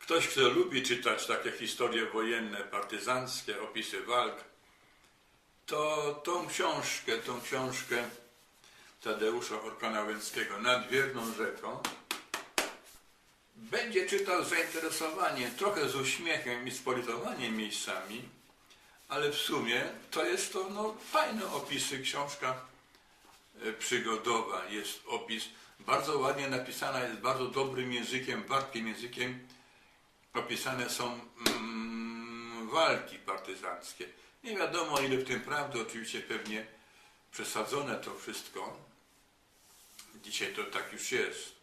Ktoś, kto lubi czytać takie historie wojenne, partyzanckie, opisy walk, to tą książkę, tą książkę Tadeusza Orkana Łęckiego nad wierną rzeką będzie czytał z zainteresowaniem, trochę z uśmiechem i z politowaniem miejscami, ale w sumie to jest to no, fajne opisy, książka e, przygodowa, jest opis, bardzo ładnie napisana, jest bardzo dobrym językiem, wartkim językiem, opisane są mm, walki partyzanckie. Nie wiadomo ile w tym prawdy, oczywiście pewnie przesadzone to wszystko. Dzisiaj to tak już jest.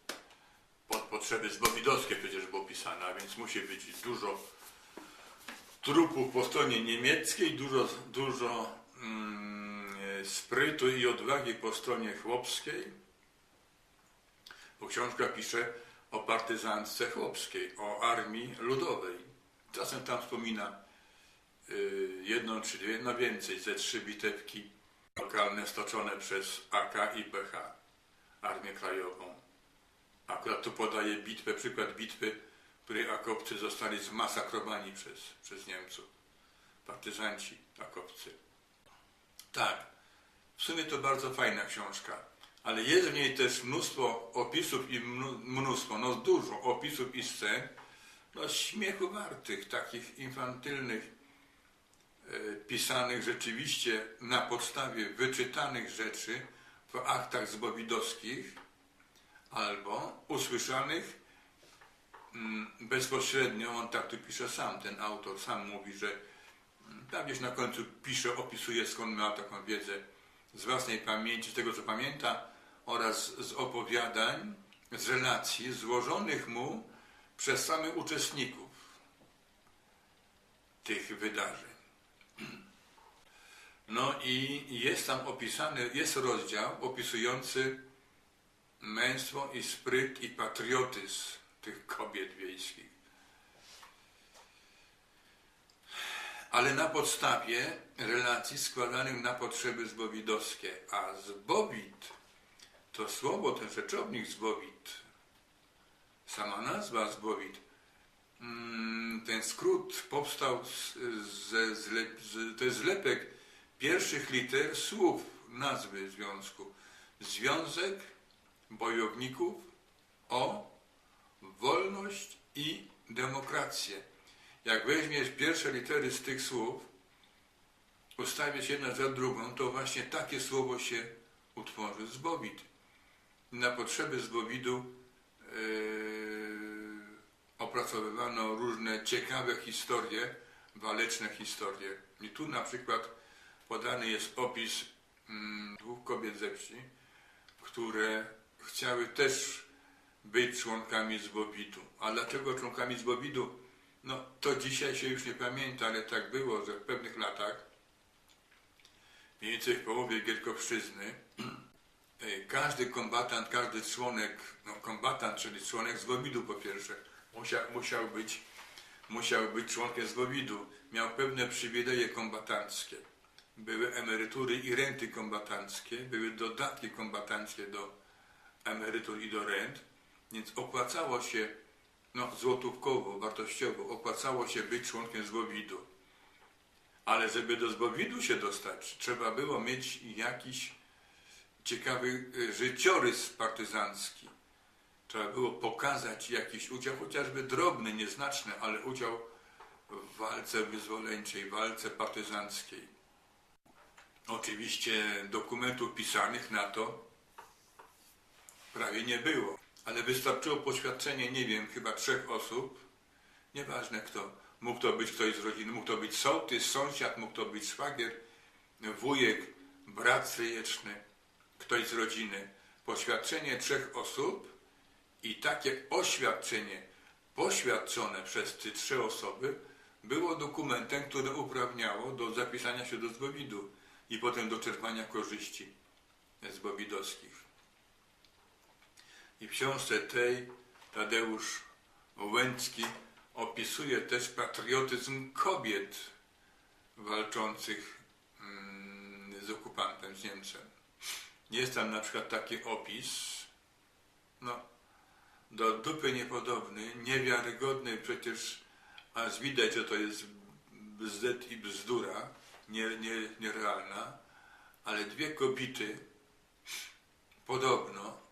Pod potrzeby zbowidowskie przecież było pisane, a więc musi być dużo trupów po stronie niemieckiej, dużo, dużo mm, sprytu i odwagi po stronie chłopskiej. Bo książka pisze o partyzance chłopskiej, o armii ludowej. Czasem tam wspomina y, jedną czy dwie, no więcej, ze trzy bitewki lokalne stoczone przez AK i PH, Armię Krajową. Akurat tu podaje bitwę, przykład bitwy, której akopcy zostali zmasakrowani przez, przez Niemców. Partyzanci akopcy. Tak, w sumie to bardzo fajna książka, ale jest w niej też mnóstwo opisów i mnóstwo, no dużo opisów i scen, no śmiechu wartych, takich infantylnych, e, pisanych rzeczywiście na podstawie wyczytanych rzeczy w aktach zbowidowskich albo usłyszanych bezpośrednio, on tak tu pisze sam, ten autor sam mówi, że mm, tam gdzieś na końcu pisze, opisuje skąd miał taką wiedzę z własnej pamięci, z tego co pamięta oraz z opowiadań, z relacji złożonych mu przez samych uczestników tych wydarzeń. No i jest tam opisany, jest rozdział opisujący męstwo i spryt i patriotyzm tych kobiet wiejskich. Ale na podstawie relacji składanych na potrzeby zbowidowskie. A zbowid to słowo, ten rzeczownik zbowid, sama nazwa zbowid, mm, ten skrót powstał ze, zle- z, to jest zlepek pierwszych liter słów nazwy związku. Związek bojowników o wolność i demokrację. Jak weźmiesz pierwsze litery z tych słów, ustawisz jedna za drugą, to właśnie takie słowo się utworzy zbowid. Na potrzeby zbowidu yy, opracowywano różne ciekawe historie, waleczne historie. I tu na przykład podany jest opis mm, dwóch kobiet ze wsi, które chciały też być członkami zbowidu. A dlaczego członkami zbowidu? No to dzisiaj się już nie pamięta, ale tak było, że w pewnych latach, mniej więcej w połowie Wielkopszczyzny, e, każdy kombatant, każdy członek, no kombatant, czyli członek zbowidu po pierwsze, musiał, musiał, być, musiał być członkiem zbowidu. Miał pewne przywileje kombatanckie. Były emerytury i renty kombatanckie, były dodatki kombatanckie do emerytur i do rent, więc opłacało się, no złotówkowo, wartościowo, opłacało się być członkiem zbowidu. Ale żeby do zbowidu się dostać, trzeba było mieć jakiś ciekawy y, życiorys partyzancki. Trzeba było pokazać jakiś udział, chociażby drobny, nieznaczny, ale udział w walce wyzwoleńczej, walce partyzanckiej. Oczywiście dokumentów pisanych na to prawie nie było, ale wystarczyło poświadczenie, nie wiem, chyba trzech osób, nieważne kto. Mógł to być ktoś z rodziny, mógł to być sołtys, sąsiad, mógł to być szwagier, wujek, brat stryjeczny, ktoś z rodziny. Poświadczenie trzech osób i takie oświadczenie poświadczone przez te trzy osoby było dokumentem, które uprawniało do zapisania się do zbowidu i potem do czerpania korzyści zbowidowskich. I w książce tej Tadeusz Łęcki opisuje też patriotyzm kobiet walczących mm, z okupantem, z Niemcem. Jest tam na przykład taki opis, no, do dupy niepodobny, niewiarygodny przecież, aż widać, że to jest bzdet i bzdura, nie, nie, nierealna, ale dwie kobiety podobno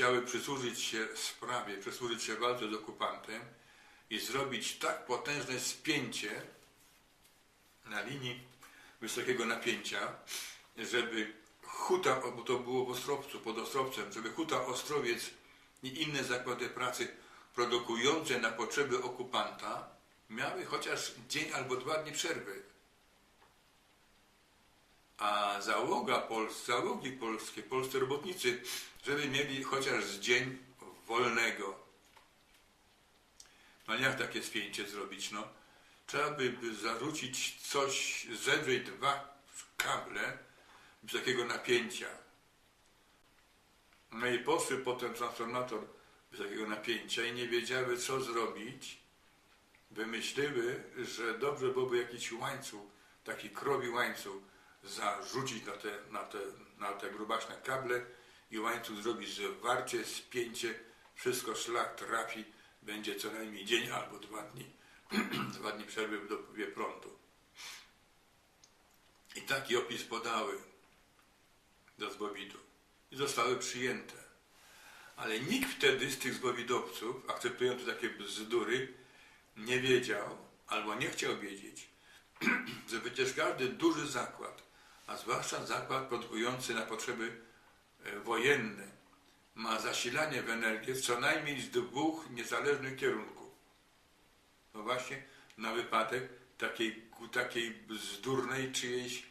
chciały przysłużyć się sprawie, przysłużyć się walce z okupantem i zrobić tak potężne spięcie na linii wysokiego napięcia, żeby Huta, bo to było w Ostrowcu, pod Ostrowcem, żeby Huta Ostrowiec i inne zakłady pracy produkujące na potrzeby okupanta miały chociaż dzień albo dwa dni przerwy. A załoga Pols, załogi polskie, polscy robotnicy, żeby mieli chociaż dzień wolnego. No jak takie spięcie zrobić? No, trzeba by, zarzucić coś, zedrzeć dwa kable wysokiego napięcia. No i poszły potem transformator wysokiego napięcia i nie wiedziały co zrobić. Wymyśliły, że dobrze byłoby jakiś łańcuch, taki krowi łańcuch zarzucić na te, na te, na te grubaśne kable i łańcuch zrobić zwarcie, spięcie, wszystko szlak trafi, będzie co najmniej dzień albo dwa dni, dwa dni przerwy w dopływie prądu. I taki opis podały do zbowidu i zostały przyjęte. Ale nikt wtedy z tych zbowidowców, akceptujących takie bzdury, nie wiedział albo nie chciał wiedzieć, że przecież każdy duży zakład, a zwłaszcza zakład produkujący na potrzeby e, wojenne, ma zasilanie w energię co najmniej z dwóch niezależnych kierunków. No właśnie na wypadek takiej, takiej bzdurnej czyjejś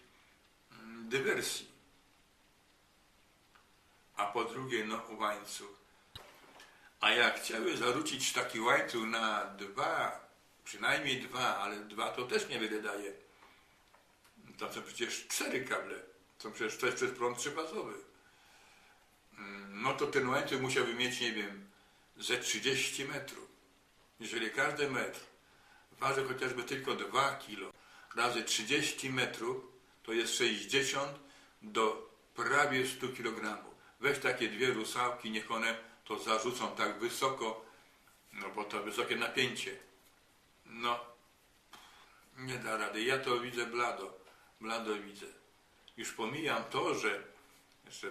mm, dywersji. A po drugie, no łańcuch. A jak chciały zarzucić taki łańcuch na dwa, przynajmniej dwa, ale dwa to też niewiele daje. Tam są przecież cztery kable. To przecież to jest przez prąd trzyfazowy. Mm, No to ten łańcuch musiałby mieć, nie wiem, ze 30 metrów. Jeżeli każdy metr waży chociażby tylko 2 kilo razy 30 metrów, to jest 60 do prawie 100 kg. Weź takie dwie rusałki, niech one to zarzucą tak wysoko, no bo to wysokie napięcie. No, nie da rady. Ja to widzę blado. Blado widzę. Już pomijam to, że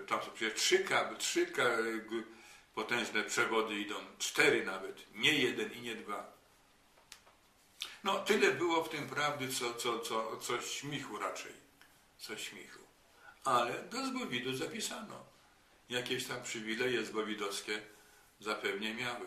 tam są przecież trzy trzy potężne przewody idą, cztery nawet, nie jeden i nie dwa. No, tyle było w tym prawdy, co, co, co, co śmichu raczej. Co śmichu. Ale do zbowidu zapisano. Jakieś tam przywileje zbowidowskie zapewnie miały.